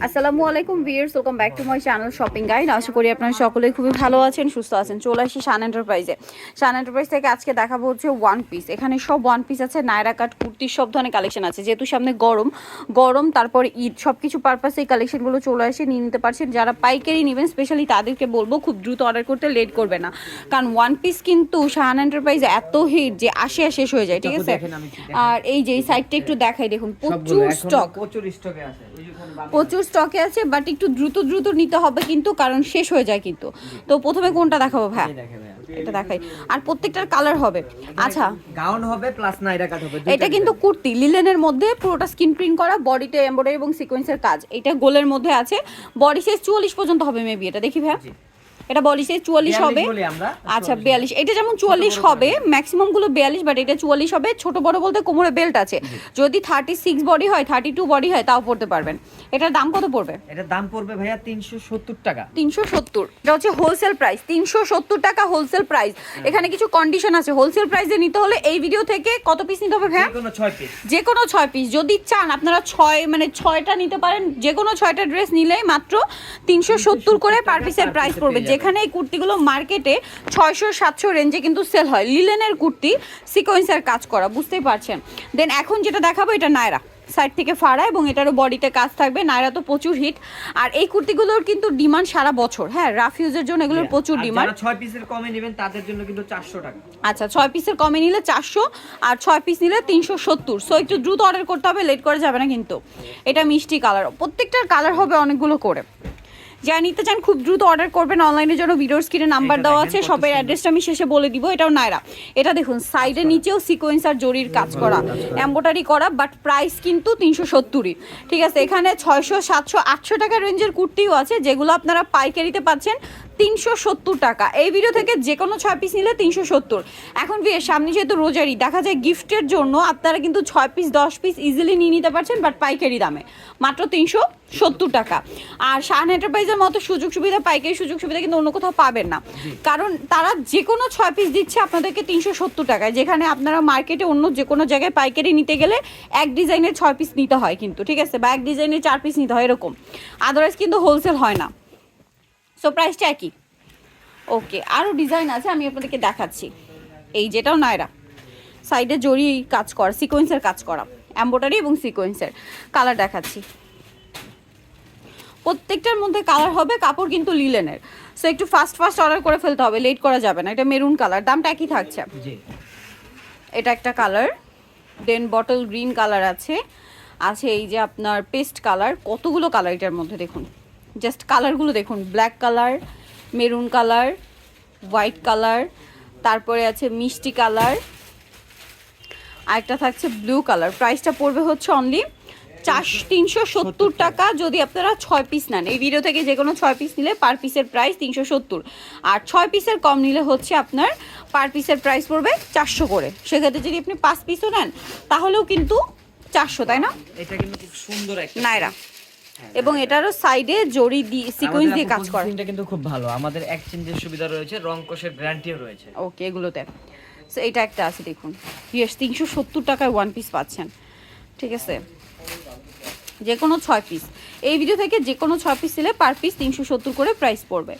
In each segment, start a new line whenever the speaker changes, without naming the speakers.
আসসালামু আলাইকুম viewers welcome back to my channel shopping guide. আশা করি আপনারা সকলে খুবই ভালো আছেন সুস্থ আছেন। চলে আসি শান এন্টারপ্রাইজে। শান এন্টারপ্রাইজ থেকে আজকে দেখাবো হচ্ছে ওয়ান পিস এখানে সব ওয়ান পিস আছে নায়রা কাট কুর্তির সব ধরনের কালেকশন আছে। যেহেতু সামনে গরম গরম তারপর ঈদ সব কিছু পারপাসে এই কালেকশনগুলো চলে আসে নিয়ে নিতে পারছেন। যারা পাইকারি নেবেন স্পেশালি তাদেরকে বলব খুব দ্রুত অর্ডার করতে লেট করবে না। কারণ ওয়ান পিস কিন্তু শাহান এন্টারপ্রাইজ এত হিট যে আসে আর শেষ হয়ে যায় ঠিক আছে? আর এই যে এই সাইডটা একটু দেখাই দেখুন প্রচুর স্টক
প্রচুর স্টকে আছে।
প্রচুর স্টকে আছে বাট একটু দ্রুত দ্রুত নিতে হবে কিন্তু কারণ শেষ হয়ে যায় কিন্তু। তো প্রথমে কোনটা দেখাবো ভাই। এটা দেখাই। আর প্রত্যেকটার কালার হবে। আচ্ছা।
গাউন হবে প্লাস নাইরা কাট হবে
এটা কিন্তু কুর্তি। লিলেনের মধ্যে পুরোটা স্কিন প্রিন্ট করা বডিতে এমব্রয়ডারি এবং সিকোয়েন্সের কাজ। এটা গোলের মধ্যে আছে। বডি সাইজ চুয়াল্লিশ পর্যন্ত হবে মেবি এটা দেখি ভাই এটা বলিস সাইজ চুয়াল্লিশ হবে। আচ্ছা বিয়াল্লিশ। এটা যেমন চুয়াল্লিশ হবে ম্যাক্সিমামগুলো বিয়াল্লিশ বাট এটা চুয়াল্লিশ হবে। ছোট বড় বলতে কোমরে বেল্ট আছে। যদি থার্টি সিক্স বডি হয় থার্টি টু বডি হয় তাও পড়তে পারবেন। এটার দাম কত পড়বে?
এটার দাম পড়বে ভাইয়া 370 টাকা।
তিনশো সত্তর। এটা হচ্ছে হোলসেল প্রাইস তিনশো সত্তর টাকা হোলসেল প্রাইস এখানে কিছু কন্ডিশন আছে। হোলসেল প্রাইসে নিতে হলে এই ভিডিও থেকে কত পিস নিতে হবে ভাইয়া?
যে কোনো 6 পিস
যে কোনো ছয় পিস যদি চান আপনারা ছয় মানে ছয়টা নিতে পারেন। যে কোনো ছয়টা ড্রেস নিলেই মাত্র তিনশো সত্তর করে পার পিসের প্রাইস পড়বে। যেখানে এই কুর্তিগুলো মার্কেটে ছয়শো সাতশো রেঞ্জে কিন্তু সেল হয়। লিলেনের কুর্তি সিকোয়েন্সের কাজ করা বুঝতেই পারছেন? দেন এখন যেটা দেখাবো এটা নায়রা সাইড থেকে ফাড়া এবং এটারও বডিতে কাজ থাকবে। নায়রা তো প্রচুর হিট আর এই কুর্তিগুলোর কিন্তু ডিমান্ড সারা বছর। হ্যাঁ রাফিউজের জন্য এগুলোর প্রচুর ডিমান্ড
6 পিসের কমে নেবেন তাদের জন্য কিন্তু 400 টাকা।
আচ্ছা ছয় পিসের কমে নিলে চারশো আর ছয় পিস নিলে তিনশো সত্তর। সো একটু দ্রুত অর্ডার করতে হবে লেট করা যাবে না কিন্তু। এটা মিষ্টি কালার প্রত্যেকটার কালার হবে অনেকগুলো করে। যা নিতে চান খুব দ্রুত অর্ডার করবেন। অনলাইনের জন্য ভিডিওর স্ক্রিনে নাম্বার দেওয়া আছে শপের অ্যাড্রেসটা আমি শেষে বলে দিব এটাও নায়রা। এটা দেখুন সাইডের নিচেও সিকোয়েন্স আর জরির কাজ করা। এম্বোটারি করা। বাট প্রাইস কিন্তু তিনশো সত্তরই। ঠিক আছে এখানে ছয়শো সাতশো আটশো টাকা রেঞ্জের কুর্তিও আছে যেগুলো আপনারা পাইকারিতে পাচ্ছেন। তিনশো সত্তর টাকা। এই ভিডিও থেকে যে কোনো ছয় পিস নিলে তিনশো সত্তর। এখন বিয়ের সামনে যেহেতু রোজারি দেখা যায় গিফটের জন্য আপনারা কিন্তু ছয় পিস দশ পিস ইজিলি নিয়ে নিতে পারছেন বাট পাইকারি দামে। মাত্র তিনশো সত্তর টাকা। আর শাহান এন্টারপ্রাইজের মতো সুযোগ সুবিধা পাইকারি সুযোগ সুবিধা কিন্তু অন্য কোথাও পাবেন না। কারণ তারা যে কোনো ছয় পিস দিচ্ছে আপনাদেরকে তিনশো সত্তর টাকায়। যেখানে আপনারা মার্কেটে অন্য যে কোনো জায়গায় পাইকারি নিতে গেলে এক ডিজাইনের ছয় পিস নিতে হয় কিন্তু ঠিক আছে? বা এক ডিজাইনের চার পিস নিতে হয় এরকম। আদারওয়াইজ কিন্তু হোলসেল হয় না। সো প্রাইসটা একই। ওকে আরও ডিজাইন আছে আমি আপনাদেরকে দেখাচ্ছি। এই যেটাও নায়রা। সাইডে জড়ি কাজ করা সিকোয়েন্সের কাজ করা এম্বোটারি এবং সিকোয়েন্সের কালার দেখাচ্ছি। প্রত্যেকটার মধ্যে কালার হবে কাপড় কিন্তু লিলেনের সো একটু ফাস্ট ফাস্ট অর্ডার করে ফেলতে হবে লেট করা যাবে না এটা মেরুন কালার দামটা একই থাকছে। এটা একটা colour then bottle green colour আছে আছে এই যে আপনার পেস্ট কালার কতগুলো কালার এটার মধ্যে দেখুন। জাস্ট কালারগুলো দেখুন black colour maroon colour white colour তারপরে আছে মিষ্টি কালার আরেকটা থাকছে ব্লু কালার। প্রাইসটা পড়বে হচ্ছে অনলি চার তিনশো সত্তর টাকা। যদি আপনারা ছয় পিস নেন এই ভিডিও থেকে যে কোনো ছয় পিস নিলে পার পিসের প্রাইস তিনশো সত্তর। আর ছয় পিসের কম নিলে হচ্ছে আপনার পার পিসের প্রাইস পড়বে চারশো করে। সেক্ষেত্রে যদি আপনি পাঁচ পিসও নেন তাহলেও কিন্তু চারশো তাই না?
এটা কিন্তু খুব সুন্দর একটা
নাইরা। এবং এটারও সাইডে জড়ি দিয়ে সিকোয়েন্স দিয়ে কাজ করে।
এটা কিন্তু খুব ভালো। আমাদের এক্সচেঞ্জের সুবিধা রয়েছে রং কোষের গ্যারান্টিও রয়েছে।
ওকে এগুলোতে। সো এটা একটা আছে দেখুন। ইয়েস তিনশো সত্তর টাকায় ওয়ান পিস পাচ্ছেন। ঠিক আছে? যে কোনো ছয় পিস এই ভিডিও থেকে যে কোনো ছয় পিস নিলে পার পিস তিনশো সত্তর করে প্রাইস পড়বে।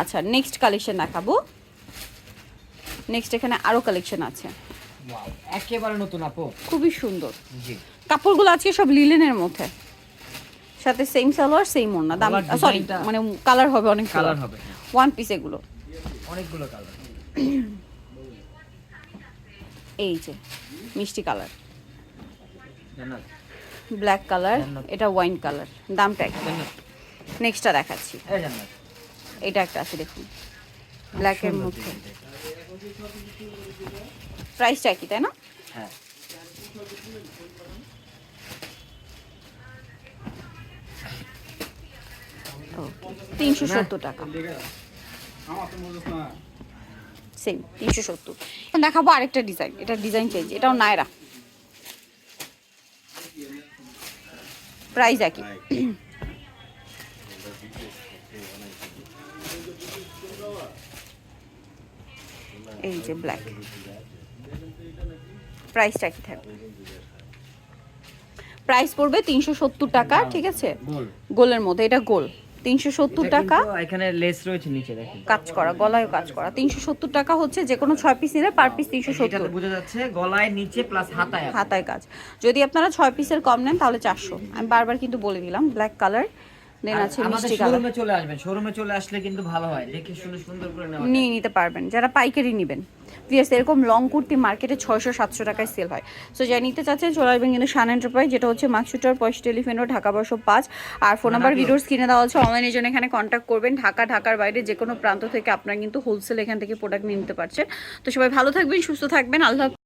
আচ্ছা নেক্সট কালেকশন দেখাবো। নেক্সট এখানে আরও কালেকশন আছে।
ওয়াও একেবারে নতুন আপু।
খুবই সুন্দর।
জি।
কাপড়গুলো আজকে সব লিলেনের মধ্যে। সাথে সেম সালোয়ার সেম ওড়না। দাম। সরি মানে কালার হবে অনেক
কালার হবে।
ওয়ান পিস এগুলো।
অনেকগুলো কালার
এই যে মিষ্টি কালার ব্ল্যাক কালার এটা ওয়াইন কালার দামটা একই। নেক্সটটা দেখাচ্ছি। এটা একটা আছে দেখুন। ব্ল্যাকের মধ্যে। প্রাইসটা কি তাই না?
হ্যাঁ।
তিনশো সত্তর টাকা। সেম তিনশো সত্তর। দেখাবো আরেকটা ডিজাইন এটা ডিজাইন চেঞ্জ এটাও নায়রা প্রাইস একই। এই যে ব্ল্যাক প্রাইসটা একই থাকবে। প্রাইস পড়বে তিনশো সত্তর টাকা ঠিক আছে? গোলের মধ্যে এটা গোল তিনশো সত্তর টাকা।
এখানে লেস রয়েছে নিচে দেখেন।
কাজ করা গলায় কাজ করা। তিনশো সত্তর টাকা হচ্ছে যে কোনো ছয় পিস নিলে পার পিস তিনশো সত্তর।
বোঝা যাচ্ছে গলায় নিচে প্লাস হাতায়
হাতায় কাজ। যদি আপনারা ছয় পিসের কম নেন তাহলে চারশো। আমি বারবার কিন্তু বলে দিলাম ব্ল্যাক কালার দেন আছে মিষ্টি কালার
শোরুমে চলে আসবেন। শোরুমে চলে আসলে কিন্তু ভালো হয়। দেখে শুনে সুন্দর করে নেওয়া
নিয়ে নিতে পারবেন। যারা পাইকারি নেবেন। প্লিজ এরকম লং কুর্তি মার্কেটে ছয়শো সাতশো টাকায় সেল হয়। সো যারা নিতে চাচ্ছেন চলে আসবেন কিন্তু শান এন্টারপ্রাইজ যেটা হচ্ছে মাকসুটার পয়সা টেলিফোনও ঢাকা বর্ষ পাঁচ। আর ফোন নাম্বার ভিডিওস কিনে দেওয়া হচ্ছে অনলাইনের জন্য এখানে কন্ট্যাক্ট করবেন। ঢাকা ঢাকার বাইরে যে কোনো প্রান্ত থেকে আপনারা কিন্তু হোলসেল এখান থেকে প্রোডাক্ট নিতে পারছেন। তো সবাই ভালো থাকবেন সুস্থ থাকবেন। আল্লাহ।